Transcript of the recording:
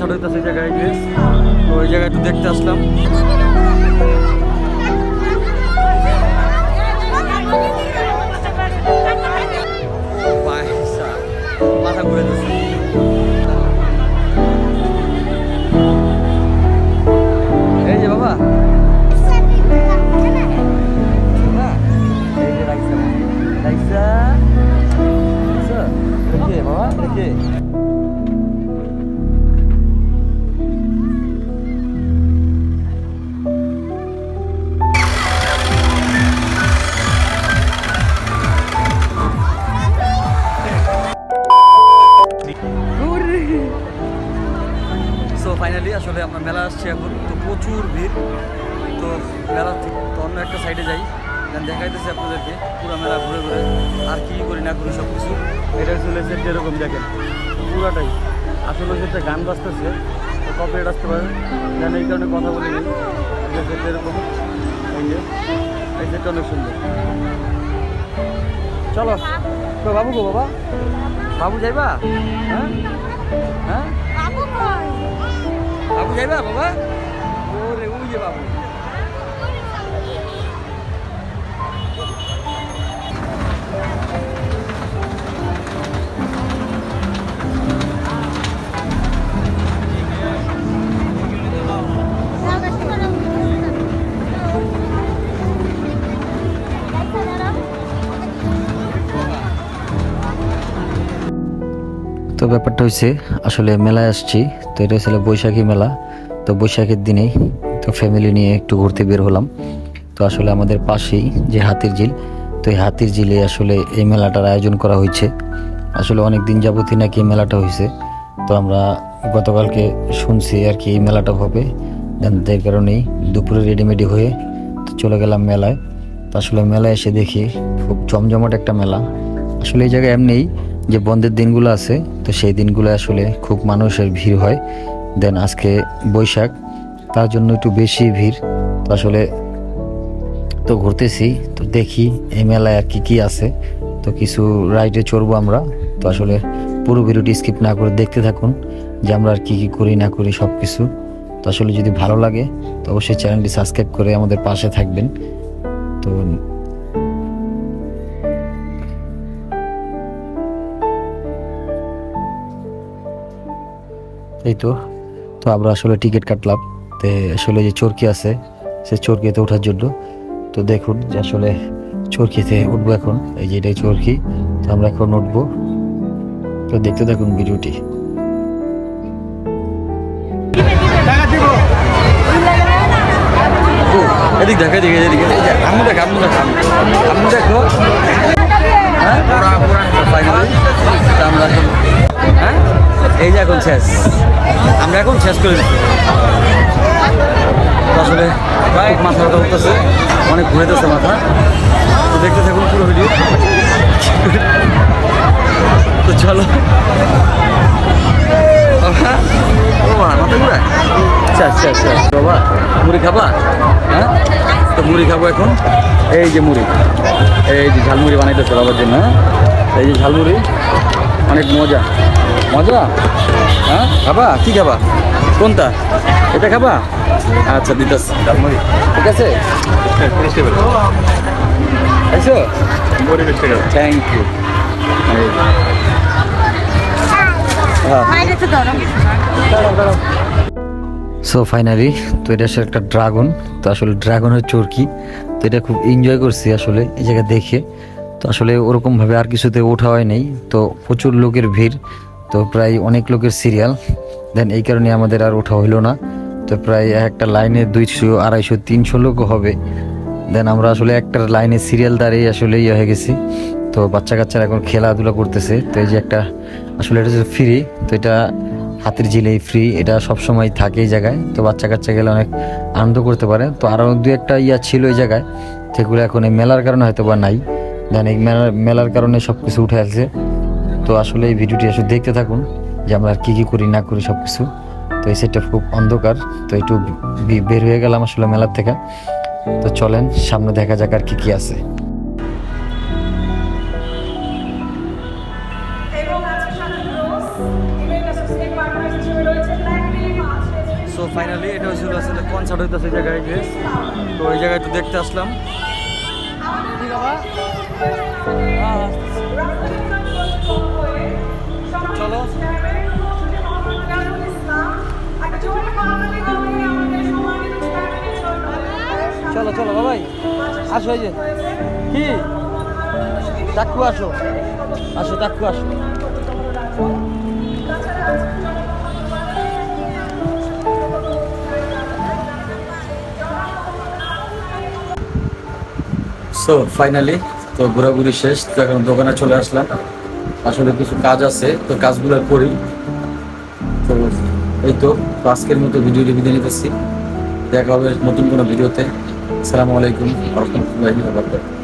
Concert হইতেছে এই জায়গায় গিয়ে তো ওই জায়গায় একটু দেখতে আসলাম। পয়সা মাথা ঘুরে দিচ্ছে এই যে বাবা। বাবা, এই প্রচুর ভিড়। তো মেলা তো অন্য একটা সাইডে যাই। দেন দেখাইতেছি আপনাদেরকে পুরো মেলা ঘুরে ঘুরে আর কি করি না করি সব কিছু এটা চলে সেট এরকম দেখেন পুরাটাই। আসলে হচ্ছে একটা গান বাজতেছে তো কপিরাইট আসতে পারে। দেন এই কারণে কথা বলি এরকম এই যে এই সেটটা অনেক সুন্দর। চলো। তো বাবু গো বাবা। বাবু যাইবা? হ্যাঁ? হ্যাঁ? বাবু যাইবা বাবা? ওরে ওই যে তো ব্যাপারটা হয়েছে আসলে মেলায় আসছি তো এটা হচ্ছে বৈশাখী মেলা। তো বৈশাখের দিনেই তো ফ্যামিলি নিয়ে একটু ঘুরতে বের হলাম। তো আসলে আমাদের পাশেই যে হাতির ঝিল, তো এই হাতির ঝিলে আসলে এই মেলাটার আয়োজন করা হয়েছে। আসলে অনেক দিন যাবতই নাকি এই মেলাটা হয়েছে। তো আমরা গতকালকে শুনছি আর কি এই মেলাটা হবে। দেন কারণেই দুপুরে রেডিমেডি হয়ে তো চলে গেলাম মেলায়। তো আসলে মেলায় এসে দেখি খুব জমজমাট একটা মেলা। আসলে এই জায়গায় এমনিই যে বন্ধের দিনগুলো আছে, তো সেই দিনগুলো আসলে খুব মানুষের ভিড় হয়। দেন আজকে বৈশাখ, তার জন্য একটু বেশি ভিড়। তো আসলে তো ঘুরতেছি, তো দেখি এই মেলায় আর কি কি আছে। তো কিছু রাইডে চড়বো আমরা। তো আসলে পুরো ভিডিওটি স্কিপ না করে দেখতে থাকুন, যে আমরা আর কী কী করি, না করি সব কিছু তো আসলে যদি ভালো লাগে, তো অবশ্যই চ্যানেলটি সাবস্ক্রাইব করে আমাদের পাশে থাকবেন। তো এই তো। তো আমরা আসলে টিকিট কাটলাম। তো আসলে যে চরকি আছে, সে চরকিতে ওঠার জন্য। তো দেখুন যে আসলে চরকিতে উঠবো এখন। এই যে এটাই চরকি, তো আমরা এখন উঠবো। তো দেখতে থাকুন ভিডিওটি। এদিক দেখো দেখো এই যে এখন শেষ। আমরা এখন শেষ করে আসলে খুব মাথা ব্যথা উঠতেছে অনেক ঘুরেতেছে মাথা। তো দেখতে থাকুন পুরো ভিডিও। তো চলো। আচ্ছা আচ্ছা আচ্ছা বাবা, মুড়ি খাবা? হ্যাঁ? তো মুড়ি খাব এখন। এই যে মুড়ি। এই যে ঝালমুড়ি বানাইতেছে বাবার জন্য হ্যাঁ? এই যে ঝালমুড়ি। অনেক মজা। মজা? হ্যাঁ? খাবা? কি খাবা? কোনটা? এটা খাবা? আচ্ছা দিতাস। ঠিক আছে? আইসো থ্যাংক ইউ সো ফাইনালি তো এটা আসলে একটা ড্রাগন তো আসলে ড্রাগনের চরকি তো এটা খুব এনজয় করছি আসলে এই জায়গা দেখে। তো আসলে ওরকমভাবে আর কিছুতে ওঠা হয় নাই। তো প্রচুর লোকের ভিড়। তো প্রায় অনেক লোকের সিরিয়াল দেন এই কারণে আমাদের আর ওঠা হইল না। তো প্রায় একটা লাইনে দুইশো, আড়াইশো, তিনশো লোকও হবে। দেন আমরা আসলে একটা লাইনে সিরিয়াল দাঁড়িয়ে আসলে ইয়ে হয়ে গেছি। তো বাচ্চা কাচ্চারা এখন খেলাধুলা করতেছে। তো এই যে একটা, আসলে এটা হচ্ছে ফ্রি তো এটা হাতের জিলেই ফ্রি এটা সব সময় থাকে এই জায়গায়। তো বাচ্চা কাচ্চা গেলে অনেক আনন্দ করতে পারে। তো আরও দু একটা ইয়া ছিল এই জায়গায় সেগুলো এখন এই মেলার কারণে হয়তো বা নাই। দেন এই মেলার মেলার কারণে সব কিছু উঠে আসছে। তো আসলে এই ভিডিওটি আসলে দেখতে থাকুন যে আমরা আর কী কী করি না করি সব কিছু তো এই সেটটা খুব অন্ধকার তো একটু বের হয়ে গেলাম আসলে মেলার থেকে। তো চলেন সামনে দেখা যাক আর কী কী আছে। ফাইনালি এটা হয়েছিল আসলে কনসার্ট হইতেছে এই জায়গায় যে তো এই জায়গায় একটু দেখতে আসলাম। চলো চলো চলো বাবাই, আসো এই যে। কি? টাক্কু আসো। আসো টাক্কু আসো। সো ফাইনালি তো ঘোরাঘুরি শেষ, তো এখন দোকানে চলে আসলাম। আসলে কিছু কাজ আছে, তো কাজগুলো করি। তো এই তো আজকের মতো ভিডিওটি বিদায় নিতেছি। দেখা হবে নতুন কোনো ভিডিওতে। আসসালামু আলাইকুম রহমতুল্লাহি